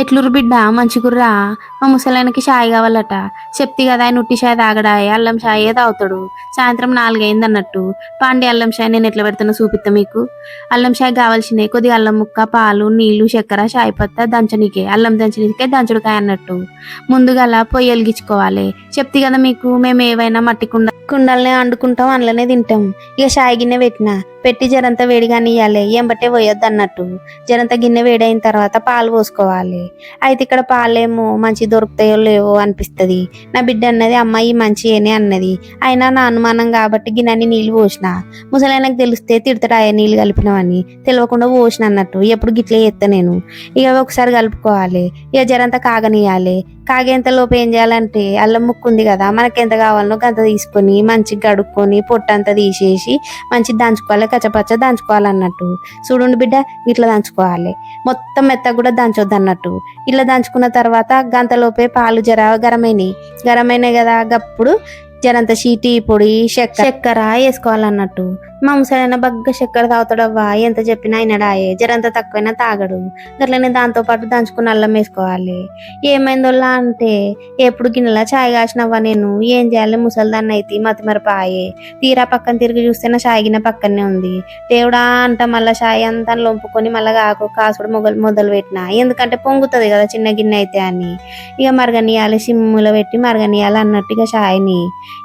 ఎట్లురు బిడ్డ? మంచిగుర్రా మా ముసలాయనకి షాయి కావాలట. చెప్తి కదా ఆయన ఉట్టి షాయి తాగడాయి అల్లం షాయే తాగుతాడు. సాయంత్రం నాలుగైంది అన్నట్టు పాండి అల్లం షాయి నేను ఎట్లా పెడతానో చూపిస్తా మీకు. అల్లం షాయి కావాల్సినవి కొద్దిగా అల్లం ముక్క పాలు నీళ్ళు చక్కెర షాయి పత్త దంచనీకే. అల్లం దంచనీకే దంచుడుకాయ అన్నట్టు. ముందుగా పొయ్యి వెలిగించుకోవాలి. చెప్తి కదా మీకు మేము ఏవైనా మట్టి కుండ కుండల్ని వండుకుంటాం అందులోనే తింటాం. ఇక షాయి గిన్నె పెట్టిన. పెట్టి జరంతా వేడిగా నీయాలి ఎంబటే పోయొద్దు అన్నట్టు జరంత గిన్నె వేడైన తర్వాత పాలు పోసుకోవాలి. అయితే ఇక్కడ పాలేమో మంచి దొరుకుతాయో లేవో అనిపిస్తుంది. నా బిడ్డ అన్నది అమ్మాయి మంచి అన్నది. అయినా నా అనుమానం కాబట్టి గిన్నెని నీళ్ళు పోసిన. ముసలైనకు తెలిస్తే తిడతాడు నీళ్ళు కలిపినవని. తెలియకుండా పోసిన అన్నట్టు. ఎప్పుడు గిట్లే చేస్తా నేను. ఇక ఒకసారి కలుపుకోవాలి. ఇక జరంత కాగనియాలి కాగేంతలోపు ఏం చేయాలంటే అల్లం ముక్కు ఉంది కదా మనకి ఎంత కావాలనో గంత తీసుకొని మంచిగా గడుక్కొని పొట్టంతా తీసేసి మంచి దంచుకోవాలి. కచ్చపచ్చ దంచుకోవాలన్నట్టు. చూడండి బిడ్డ ఇట్లా దంచుకోవాలి. మొత్తం మెత్తగా కూడా దంచొద్దు అన్నట్టు ఇట్లా దంచుకున్న తర్వాత గంతలోపే పాలు జర గరమైనవి గరమైనాయి కదా గప్పుడు జరంత చీటి పొడి చక్కెర చక్కెర వేసుకోవాలన్నట్టు. మా ముసలైన బగ్గ చక్కెర తాగుతాడవ్వా? ఎంత చెప్పినా అయినడాయే జరంత తక్కువైనా తాగడు. గట్లనే దాంతో పాటు దంచుకుని అల్లం వేసుకోవాలి. ఏమైందోలా అంటే ఎప్పుడు గిన్నెలా చాయ్ కాసినవ్వా నేను? ఏం చేయాలి? ముసలిదాన్ని అయితే మతి మరపాయే తీరా పక్కన తిరిగి చూస్తే నా గిన్నె పక్కనే ఉంది. దేవుడా అంట మళ్ళా షాయి అంతా లొంపుకొని మళ్ళా కాకు కాసుడు మొగలు మొదలు పెట్టిన. ఎందుకంటే పొంగుతుంది కదా చిన్న గిన్నె అయితే అని. ఇక మరగనియాలి సిమ్ములో పెట్టి మరగనియాలి అన్నట్టు ఇక షాయిని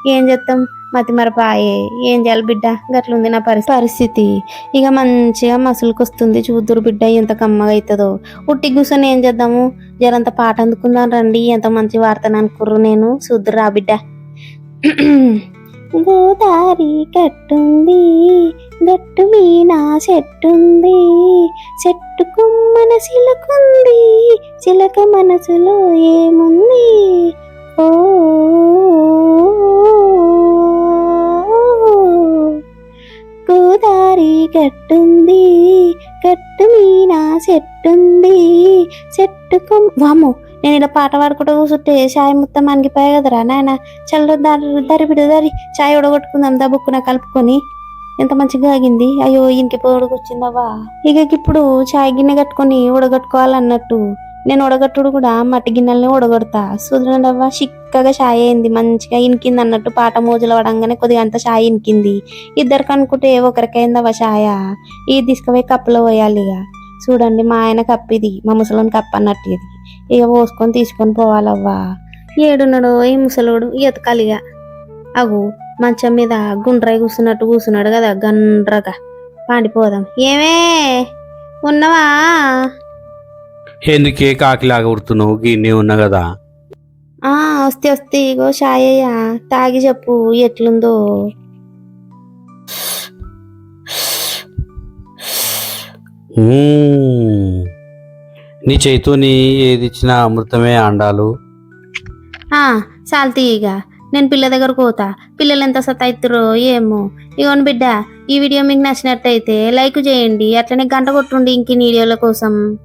ఏం చేస్తాం మతి మరపాయే. ఏం చేయాలి బిడ్డ? గట్లుంది నా పరి పరిస్థితి. ఇక మంచిగా మసులుకు వస్తుంది చూద్దురు బిడ్డ ఎంత కమ్మగా అవుతుందో ఉట్టి కూర్చొని ఏం చేద్దాము? జరంత పాట అందుకుందాం రండి ఎంత మంచి వార్తను అనుకుర్రు నేను. చూద్దురు బిడ్డ. గోదారి కట్టుంది గట్టు మీనా చెట్టుంది. చెట్టు కొమ్మన చిలకుంది చిలక మనసులో ఏముంది? ఓ గట్టుంది గట్టు మీన చెట్టుంది చెట్టు కొమ్మ వాము నేను ఇలా పాట పాడుకుంటూ కూర్చుంటే చాయ్ మొత్తం అనిగిపోయా కదరా నాయన. చల్ల దారి దరి బిడ్డ దారి. చాయ్ ఉడగొట్టుకుందాం దబ్బుక్కున కలుపుకొని. ఎంత మంచిగా ఆగింది. అయ్యో ఇంటికి ఉడకొచ్చిందవ్వా ఇక ఇప్పుడు చాయ్ గిన్నె కట్టుకొని ఉడగట్టుకోవాలన్నట్టు. నేను ఉడగట్టుడు కూడా మట్టి గిన్నెలని ఉడగొడతా సుదరండవ్వ చిక్కగా చాయ్ అయింది. మంచిగా ఇనికింది అన్నట్టు పాట మోజులు పడంగానే కొద్దిగా అంత చాయ్ ఇనికింది. ఇద్దరికి అనుకుంటే ఒకరికైందవ్వ చాయ ఇది తీసుకుపోయి కప్పులో పోయాలి ఇక చూడండి మా ఆయన కప్పు ఇది. మా ముసలోని కప్పు అన్నట్టు ఇది. ఇక పోసుకొని తీసుకొని పోవాలవ్వా. ఏడున్నాడు ఈ ముసలోడు? ఎతకాలిగా అగు మంచం మీద గుండ్రై కూర్చున్నట్టు కూర్చున్నాడు కదా గండ్రగా. పాండిపోదాం. ఏమే ఉన్నవా? ఎందుకే కాకిలాగా ఉడుతున్నావు? గిన్నె ఉన్నా కదా. ఆ వస్తే వస్తే ఇగో షాయయ్య తాగి చెప్పు ఎట్లుందో. మ్మ్. నీ చేతితోని ఏది ఇచ్చినా అమృతమే అండాలు ఆ చాలు ఇక నేను పిల్ల దగ్గర పోతా. పిల్లలు ఎంత సతాయిత్తురో ఏమో. ఇగోని బిడ్డ ఈ వీడియో మీకు నచ్చినట్టయితే లైక్ చేయండి. అట్లనే గంట కొట్టుండి ఇంక వీడియోల కోసం.